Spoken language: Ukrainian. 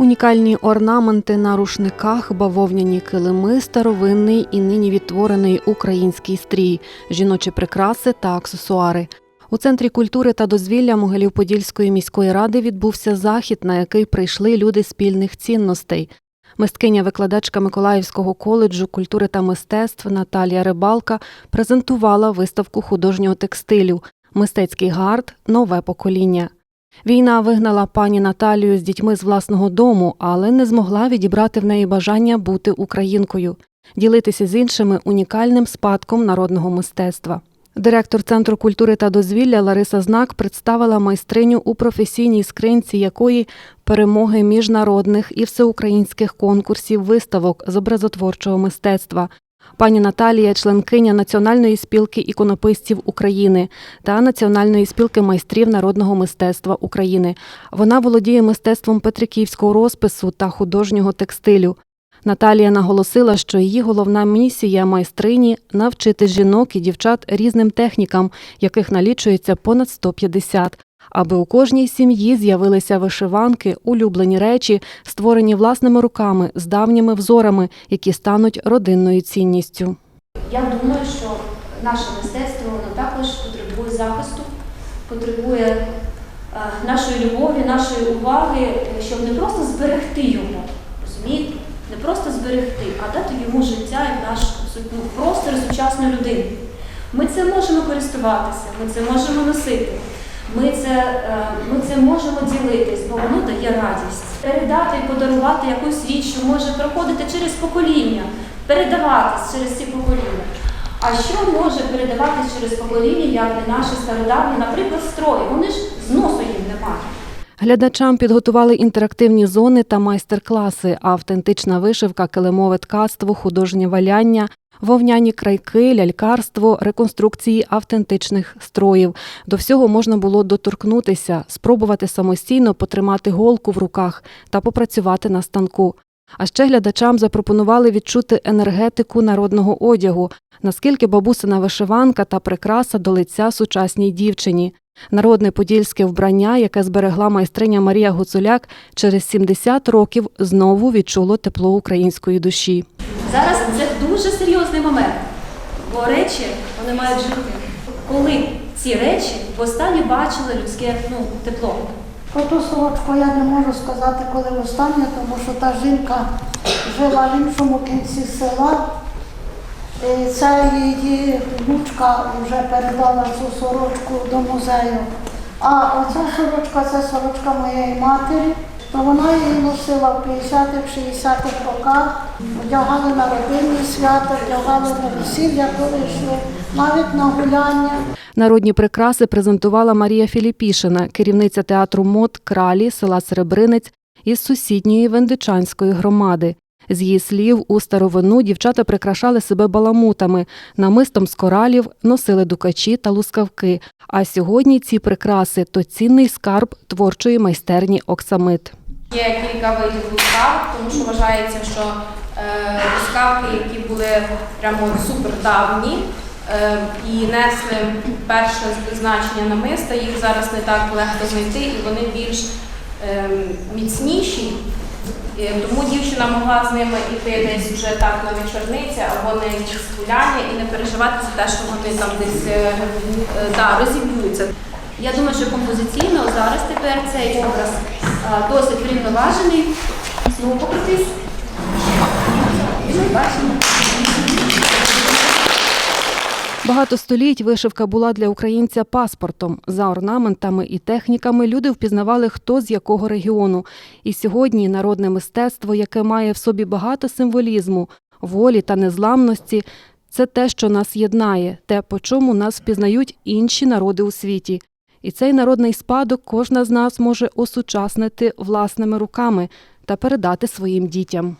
Унікальні орнаменти на рушниках, бавовняні килими, старовинний і нині відтворений український стрій, жіночі прикраси та аксесуари. У центрі культури та дозвілля Могилів-Подільської міської ради відбувся захід, на який прийшли люди спільних цінностей. Мисткиня-викладачка Миколаївського коледжу культури та мистецтв Наталія Рибалка презентувала виставку художнього текстилю Мистецький гард Нове покоління. Війна вигнала пані Наталію з дітьми з власного дому, але не змогла відібрати в неї бажання бути українкою, ділитися з іншими унікальним спадком народного мистецтва. Директор Центру культури та дозвілля Лариса Знак представила майстриню у професійній скринці якої перемоги міжнародних і всеукраїнських конкурсів виставок з образотворчого мистецтва. Пані Наталія, членкиня Національної спілки іконописців України та Національної спілки майстрів народного мистецтва України. Вона володіє мистецтвом петриківського розпису та художнього текстилю. Наталія наголосила, що її головна місія майстрині навчити жінок і дівчат різним технікам, яких налічується понад 150, аби у кожній сім'ї з'явилися вишиванки, улюблені речі, створені власними руками з давніми взорами, які стануть родинною цінністю. Я думаю, що наше мистецтво воно також потребує захисту, потребує е, нашої любові, нашої уваги, щоб не просто зберегти його, розумієте? Не просто зберегти, а дати йому життя і наш ну, простір сучасної людини. Ми це можемо користуватися, ми це можемо носити, ми це, е, ми це можемо ділитись, бо воно дає радість. Передати і подарувати якусь річ, що може проходити через покоління, передаватись через ці покоління. А що може передаватись через покоління, як і наші стародавні, наприклад, строї? Вони ж зносу їм немає. Глядачам підготували інтерактивні зони та майстер-класи, автентична вишивка, килимове ткацтво, художнє валяння, вовняні крайки, лялькарство, реконструкції автентичних строїв. До всього можна було доторкнутися, спробувати самостійно потримати голку в руках та попрацювати на станку. А ще глядачам запропонували відчути енергетику народного одягу, наскільки бабусина вишиванка та прикраса до лиця сучасній дівчині. Народне подільське вбрання, яке зберегла майстриня Марія Гуцуляк, через 70 років знову відчуло тепло української душі. Зараз це дуже серйозний момент, бо речі вони мають жити. Коли ці речі востаннє бачили людське ну, тепло. Про ту сорочку я не можу сказати, коли востаннє, тому що та жінка жила в іншому кінці села. І Ця її внучка вже передала цю сорочку до музею. А оця сорочка це сорочка моєї матері, то вона її носила в 50-х, 60-х роках, вдягали на родинні свята, вдягали на весілля, коли йшли, навіть на гуляння. Народні прикраси презентувала Марія Філіпішина, керівниця театру мод Кралі села Серебринець із сусідньої Вендичанської громади. З її слів, у старовину дівчата прикрашали себе баламутами, намистом з коралів носили дукачі та лускавки. А сьогодні ці прикраси то цінний скарб творчої майстерні Оксамит. Є кілька видів лускавок, тому що вважається, що е, лускавки, які були прямо супер давні е, і несли перше значення намиста, їх зараз не так легко знайти, і вони більш е, міцніші. Е, Тому дівчина могла з ними йти десь вже так на вечорниці або на якісь гуляння і не переживати за те, що вони там десь е, е, да, розіб'ються. Я думаю, що композиційно зараз тепер цей образ досить врівноважений. Знову бачимо. Багато століть вишивка була для українця паспортом. За орнаментами і техніками люди впізнавали, хто з якого регіону. І сьогодні народне мистецтво, яке має в собі багато символізму, волі та незламності, це те, що нас єднає, те, по чому нас впізнають інші народи у світі. І цей народний спадок кожна з нас може осучаснити власними руками та передати своїм дітям.